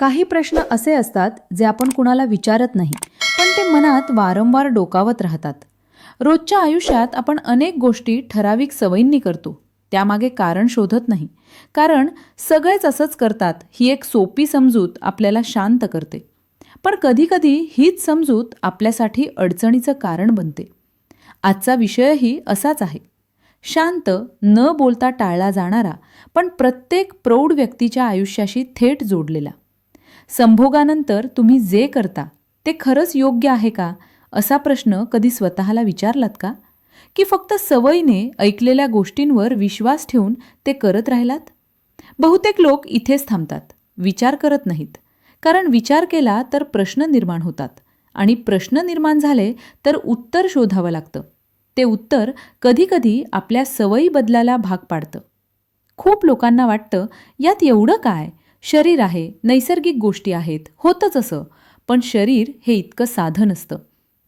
काही प्रश्न असे असतात जे आपण कुणाला विचारत नाही पण ते मनात वारंवार डोकावत राहतात. रोजच्या आयुष्यात आपण अनेक गोष्टी ठराविक सवयींनी करतो त्यामागे कारण शोधत नाही. कारण सगळेच असंच करतात ही एक सोपी समजूत आपल्याला शांत करते. पण कधीकधी हीच समजूत आपल्यासाठी अडचणीचं कारण बनते. आजचा विषयही असाच आहे. शांत न बोलता टाळला जाणारा पण प्रत्येक प्रौढ व्यक्तीच्या आयुष्याशी थेट जोडलेला. संभोगानंतर तुम्ही जे करता ते खरंच योग्य आहे का? असा प्रश्न कधी स्वतःला विचारलात का? की फक्त सवयीने ऐकलेल्या गोष्टींवर विश्वास ठेवून ते करत राहिलात? बहुतेक लोक इथेच थांबतात विचार करत नाहीत. कारण विचार केला तर प्रश्न निर्माण होतात आणि प्रश्न निर्माण झाले तर उत्तर शोधावं लागतं. ते उत्तर कधीकधी आपल्या सवयी बदलाला भाग पाडतं. खूप लोकांना वाटतं यात एवढं काय? शरीर आहे नैसर्गिक गोष्टी आहेत होतच असं. पण शरीर हे इतकं साधन असतं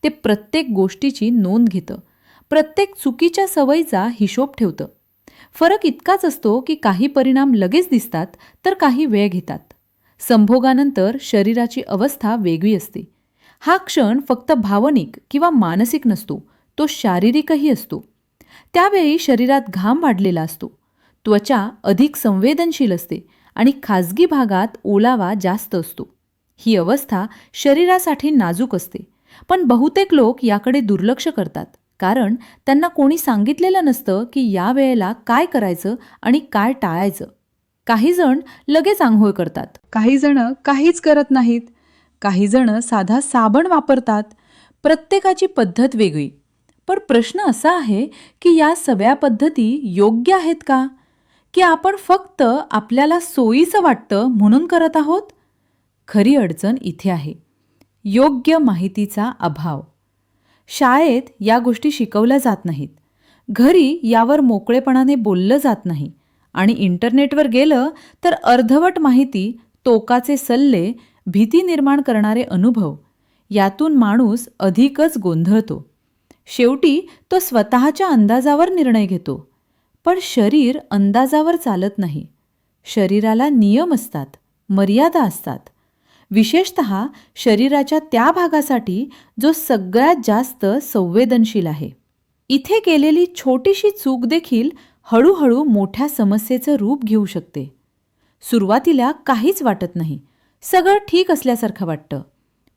ते प्रत्येक गोष्टीची नोंद घेतं. प्रत्येक चुकीच्या सवयीचा हिशोब ठेवतं. फरक इतकाच असतो की काही परिणाम लगेच दिसतात तर काही वेळ घेतात. संभोगानंतर शरीराची अवस्था वेगळी असते. हा क्षण फक्त भावनिक किंवा मानसिक नसतो तो शारीरिकही असतो. त्यावेळी शरीरात घाम वाढलेला असतो. त्वचा अधिक संवेदनशील असते. आणि खाजगी भागात ओलावा जास्त असतो. ही अवस्था शरीरासाठी नाजूक असते. पण बहुतेक लोक याकडे दुर्लक्ष करतात. कारण त्यांना कोणी सांगितलेलं नसतं की या वेळेला काय करायचं आणि काय टाळायचं. काही जण लगेच आंघोळ करतात. काही जण काहीच करत नाहीत. काही जण साधा साबण वापरतात. प्रत्येकाची पद्धत वेगळी. पण प्रश्न असा आहे की या सगळ्या पद्धती योग्य आहेत का? की आपण फक्त आपल्याला सोयीचं वाटतं म्हणून करत आहोत? खरी अडचण इथे आहे. योग्य माहितीचा अभाव. शाळेत या गोष्टी शिकवल्या जात नाहीत. घरी यावर मोकळेपणाने बोललं जात नाही आणि इंटरनेटवर गेलं तर अर्धवट माहिती टोकाचे सल्ले भीती निर्माण करणारे अनुभव यातून माणूस अधिकच गोंधळतो. शेवटी तो स्वतःच्या अंदाजावर निर्णय घेतो. पण शरीर अंदाजावर चालत नाही. शरीराला नियम असतात मर्यादा असतात. विशेषत शरीराच्या त्या भागासाठी जो सगळ्यात जास्त संवेदनशील आहे. इथे केलेली छोटीशी चूक देखील हळूहळू मोठ्या समस्येचं रूप घेऊ शकते. सुरुवातीला काहीच वाटत नाही. सगळं ठीक असल्यासारखं वाटतं.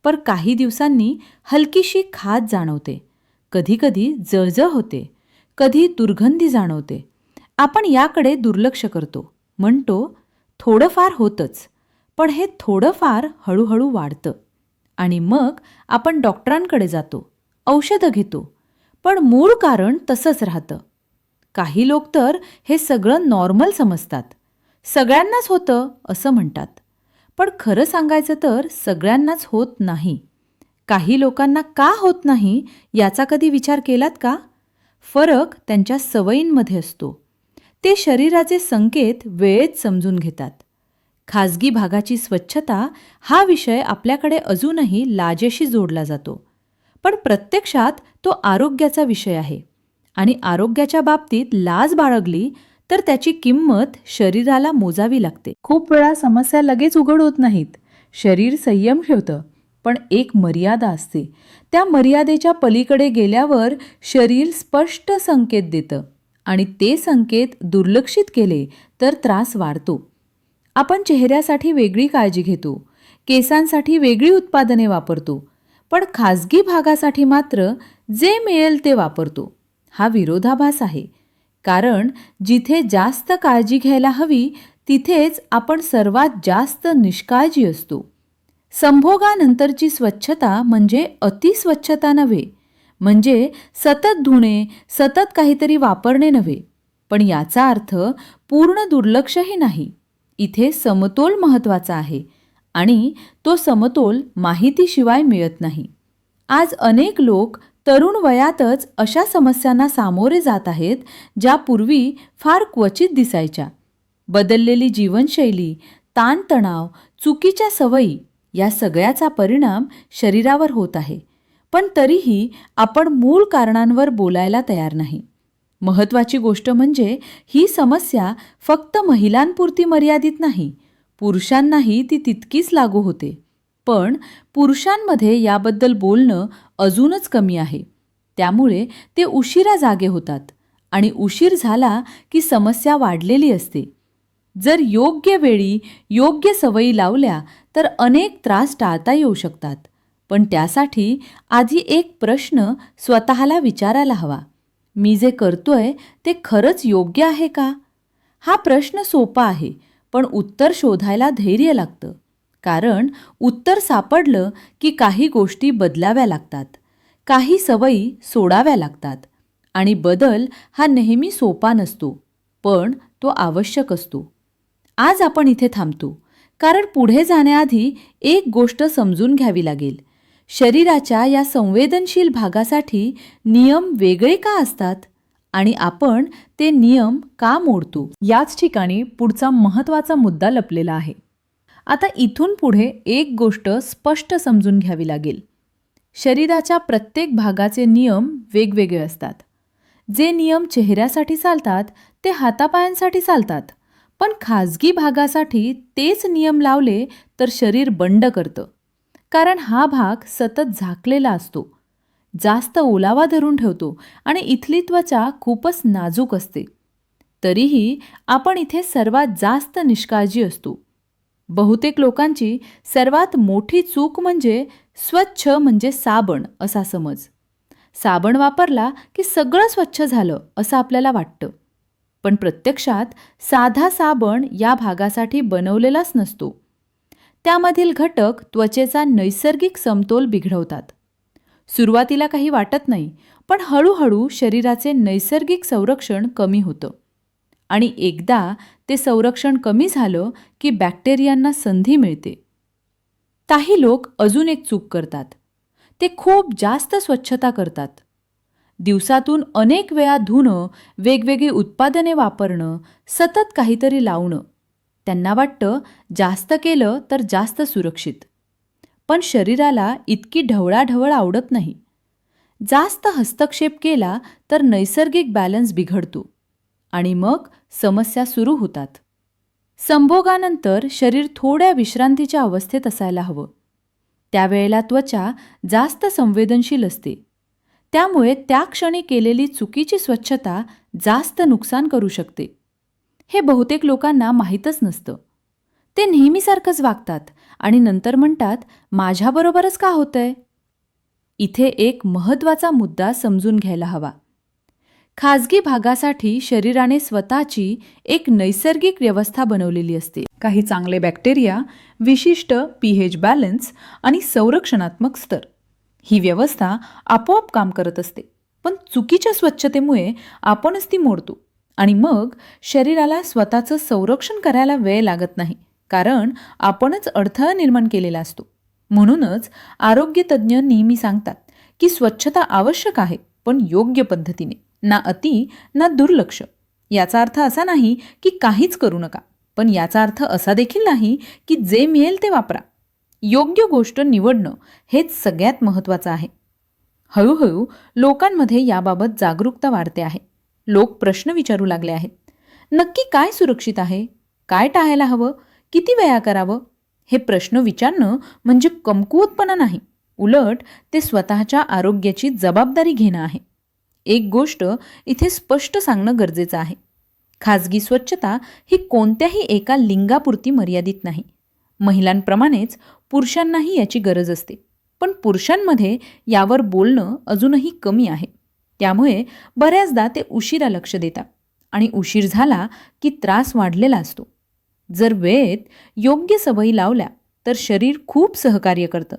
पर काही दिवसांनी हलकीशी खाज जाणवते. कधीकधी जळजळ होते. कधी दुर्गंधी जाणवते. आपण याकडे दुर्लक्ष करतो. म्हणतो थोडंफार होतंच पण हे थोडंफार हळूहळू वाढतं. आणि मग आपण डॉक्टरांकडे जातो औषधं घेतो पण मूळ कारण तसंच राहतं. काही लोक तर हे सगळं नॉर्मल समजतात. सगळ्यांनाच होतं असं म्हणतात. पण खरं सांगायचं तर सगळ्यांनाच होत नाही. काही लोकांना का होत नाही याचा कधी विचार केलात का? फरक त्यांच्या सवयींमध्ये असतो. ते शरीराचे संकेत वेळेत समजून घेतात. खाजगी भागाची स्वच्छता हा विषय आपल्याकडे अजूनही लाजेशी जोडला जातो. पण प्रत्यक्षात तो आरोग्याचा विषय आहे. आणि आरोग्याच्या बाबतीत लाज बाळगली तर त्याची किंमत शरीराला मोजावी लागते. खूप वेळा समस्या लगेच उघड होत नाहीत. शरीर संयम ठेवतं पण एक मर्यादा असते. त्या मर्यादेच्या पलीकडे गेल्यावर शरीर स्पष्ट संकेत देतं. आणि ते संकेत दुर्लक्षित केले तर त्रास वाढतो. आपण चेहऱ्यासाठी वेगळी काळजी घेतो केसांसाठी वेगळी उत्पादने वापरतो पण खाजगी भागासाठी मात्र जे मिळेल ते वापरतो. हा विरोधाभास आहे. कारण जिथे जास्त काळजी घ्यायला हवी तिथेच आपण सर्वात जास्त निष्काळजी असतो. संभोगानंतरची स्वच्छता म्हणजे अतिस्वच्छता नव्हे म्हणजे सतत धुणे सतत काहीतरी वापरणे नव्हे. पण याचा अर्थ पूर्ण दुर्लक्षही नाही. इथे समतोल महत्त्वाचा आहे आणि तो समतोल माहितीशिवाय मिळत नाही. आज अनेक लोक तरुण वयातच अशा समस्यांना सामोरे जात आहेत ज्या पूर्वी फार क्वचित दिसायच्या. बदललेली जीवनशैली ताणतणाव चुकीच्या सवयी या सगळ्याचा परिणाम शरीरावर होत आहे. पण तरीही आपण मूळ कारणांवर बोलायला तयार नाही. महत्त्वाची गोष्ट म्हणजे ही समस्या फक्त महिलांपुरती मर्यादित नाही. पुरुषांनाही ती तितकीच लागू होते. पण पुरुषांमध्ये याबद्दल बोलणं अजूनच कमी आहे. त्यामुळे ते उशिरा जागे होतात आणि उशीर झाला की समस्या वाढलेली असते. जर योग्य वेळी योग्य सवयी लावल्या तर अनेक त्रास टाळता येऊ शकतात. पण त्यासाठी आधी एक प्रश्न स्वतःला विचारायला हवा. मी जे करतोय ते खरंच योग्य आहे का? हा प्रश्न सोपा आहे पण उत्तर शोधायला धैर्य लागतं. कारण उत्तर सापडलं की काही गोष्टी बदलाव्या लागतात. काही सवयी सोडाव्या लागतात. आणि बदल हा नेहमी सोपा नसतो पण तो आवश्यक असतो. आज आपण इथे थांबतो कारण पुढे जाण्याआधी एक गोष्ट समजून घ्यावी लागेल. शरीराच्या या संवेदनशील भागासाठी नियम वेगळे का असतात? आणि आपण ते नियम का मोडतो? याच ठिकाणी पुढचा महत्त्वाचा मुद्दा लपलेला आहे. आता इथून पुढे एक गोष्ट स्पष्ट समजून घ्यावी लागेल. शरीराच्या प्रत्येक भागाचे नियम वेगवेगळे असतात. जे नियम चेहऱ्यासाठी चालतात ते हातापायांसाठी चालतात. पण खाजगी भागासाठी तेच नियम लावले तर शरीर बंड करतं. कारण हा भाग सतत झाकलेला असतो. जास्त ओलावा धरून ठेवतो आणि इथली त्वचा खूपच नाजूक असते. तरीही आपण इथे सर्वात जास्त निष्काळजी असतो. बहुतेक लोकांची सर्वात मोठी चूक म्हणजे स्वच्छ म्हणजे साबण असा समज. साबण वापरला की सगळं स्वच्छ झालं असं आपल्याला वाटतं. पण प्रत्यक्षात साधा साबण या भागासाठी बनवलेलाच नसतो. त्यामधील घटक त्वचेचा नैसर्गिक समतोल बिघडवतात. सुरुवातीला काही वाटत नाही पण हळूहळू शरीराचे नैसर्गिक संरक्षण कमी होतं. आणि एकदा ते संरक्षण कमी झालं की बॅक्टेरियांना संधी मिळते. काही लोक अजून एक चूक करतात. ते खूप जास्त स्वच्छता करतात. दिवसातून अनेक वेळा धुणं वेगवेगळी उत्पादने वापरणं सतत काहीतरी लावणं त्यांना वाटतं जास्त केलं तर जास्त सुरक्षित. पण शरीराला इतकी ढवळाढवळ आवडत नाही. जास्त हस्तक्षेप केला तर नैसर्गिक बॅलन्स बिघडतो आणि मग समस्या सुरू होतात. संभोगानंतर शरीर थोड्या विश्रांतीच्या अवस्थेत असायला हवं. त्यावेळेला त्वचा जास्त संवेदनशील असते. त्यामुळे त्या क्षणी केलेली चुकीची स्वच्छता जास्त नुकसान करू शकते. हे बहुतेक लोकांना माहीतच नसतं. ते नेहमीसारखंच वागतात आणि नंतर म्हणतात माझ्याबरोबरच का होतंय? इथे एक महत्त्वाचा मुद्दा समजून घ्यायला हवा. खाजगी भागासाठी शरीराने स्वतःची एक नैसर्गिक व्यवस्था बनवलेली असते. काही चांगले बॅक्टेरिया विशिष्ट पीएच बॅलन्स आणि संरक्षणात्मक स्तर. ही व्यवस्था आपोआप काम करत असते. पण चुकीच्या स्वच्छतेमुळे आपणच ती मोडतो. आणि मग शरीराला स्वतःचं संरक्षण करायला वेळ लागत नाही कारण आपणच अडथळा निर्माण केलेला असतो. म्हणूनच आरोग्यतज्ज्ञ नेहमी सांगतात की स्वच्छता आवश्यक आहे पण योग्य पद्धतीने ना अति ना दुर्लक्ष. याचा अर्थ असा नाही की काहीच करू नका पण याचा अर्थ असा देखील नाही की जे मिळेल ते वापरा. योग्य गोष्ट निवडणं हेच सगळ्यात महत्त्वाचं आहे. हळूहळू लोकांमध्ये याबाबत जागरूकता वाढते आहे. लोक प्रश्न विचारू लागले आहेत. नक्की काय सुरक्षित आहे? काय टाळायला हवं? किती वेळा करावं? हे प्रश्न विचारणं म्हणजे कमकुवतपणा नाही. उलट ते स्वतःच्या आरोग्याची जबाबदारी घेणं आहे. एक गोष्ट इथे स्पष्ट सांगणं गरजेचं आहे. खाजगी स्वच्छता ही कोणत्याही एका लिंगापुरती मर्यादित नाही. महिलांप्रमाणेच पुरुषांनाही याची गरज असते. पण पुरुषांमध्ये यावर बोलणं अजूनही कमी आहे. त्यामुळे बऱ्याचदा ते उशिरा लक्ष देतात आणि उशीर झाला की त्रास वाढलेला असतो. जर वेळेत योग्य सवयी लावल्या तर शरीर खूप सहकार्य करतं.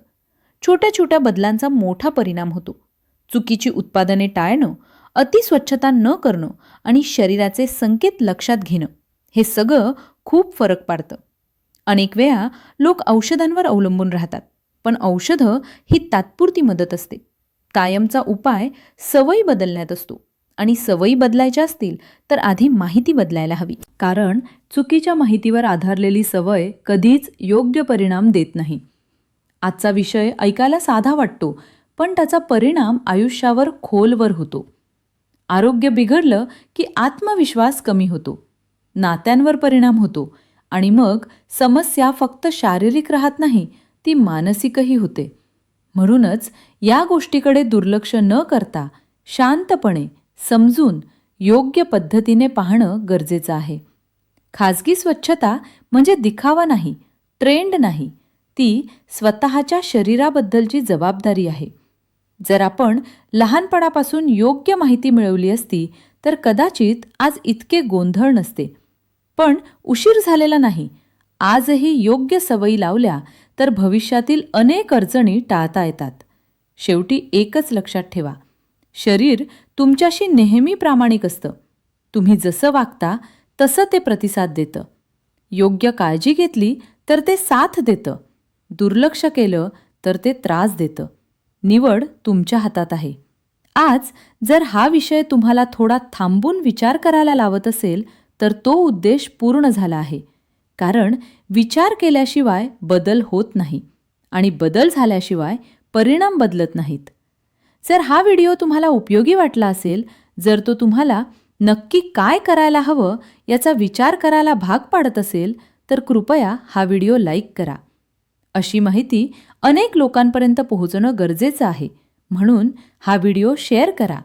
छोट्या छोट्या बदलांचा मोठा परिणाम होतो. चुकीची उत्पादने टाळणं अतिस्वच्छता न करणं आणि शरीराचे संकेत लक्षात घेणं हे सगळं खूप फरक पाडतं. अनेक वेळा लोक औषधांवर अवलंबून राहतात पण औषधं ही तात्पुरती मदत असते. कायमचा उपाय सवयी बदलण्यात असतो. आणि सवयी बदलायच्या असतील तर आधी माहिती बदलायला हवी. कारण चुकीच्या माहितीवर आधारलेली सवय कधीच योग्य परिणाम देत नाही. आजचा विषय ऐकायला साधा वाटतो पण त्याचा परिणाम आयुष्यावर खोलवर होतो. आरोग्य बिघडलं की आत्मविश्वास कमी होतो. नात्यांवर परिणाम होतो. आणि मग समस्या फक्त शारीरिक राहत नाही ती मानसिकही होते. म्हणूनच या गोष्टीकडे दुर्लक्ष न करता शांतपणे समजून योग्य पद्धतीने पाहणं गरजेचं आहे. खाजगी स्वच्छता म्हणजे दिखावा नाही ट्रेंड नाही. ती स्वतःच्या शरीराबद्दलची जबाबदारी आहे. जर आपण लहानपणापासून योग्य माहिती मिळवली असती तर कदाचित आज इतके गोंधळ नसते. पण उशीर झालेला नाही. आजही योग्य सवयी लावल्या तर भविष्यातील अनेक अडचणी टाळता येतात. शेवटी एकच लक्षात ठेवा. शरीर तुमच्याशी नेहमी प्रामाणिक असतं. तुम्ही जसं वागता तसं ते प्रतिसाद देतं. योग्य काळजी घेतली तर ते साथ देतं. दुर्लक्ष केलं तर ते त्रास देतं. निवड तुमच्या हातात आहे. आज जर हा विषय तुम्हाला थोडा थांबून विचार करायला लावत असेल तर तो उद्देश पूर्ण झाला आहे. कारण विचार केल्याशिवाय बदल होत नाही आणि बदल झाल्याशिवाय परिणाम बदलत नाहीत. जर हा व्हिडिओ तुम्हाला उपयोगी वाटला असेल जर तो तुम्हाला नक्की काय करायला हवं याचा विचार करायला भाग पाडत असेल तर कृपया हा व्हिडिओ लाईक करा. अशी माहिती अनेक लोकांपर्यंत पोहोचणं गरजेचं आहे. म्हणून हा व्हिडिओ शेअर करा.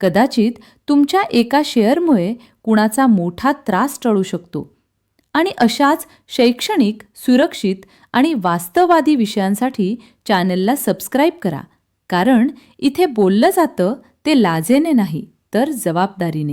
कदाचित तुमच्या एका शेअरमुळे कुणाचा मोठा त्रास टळू शकतो. आणि अशाच शैक्षणिक सुरक्षित आणि वास्तववादी विषयांसाठी चॅनलला सबस्क्राईब करा. कारण इथे बोललं जातं ते लाजेने नाही तर जबाबदारीने.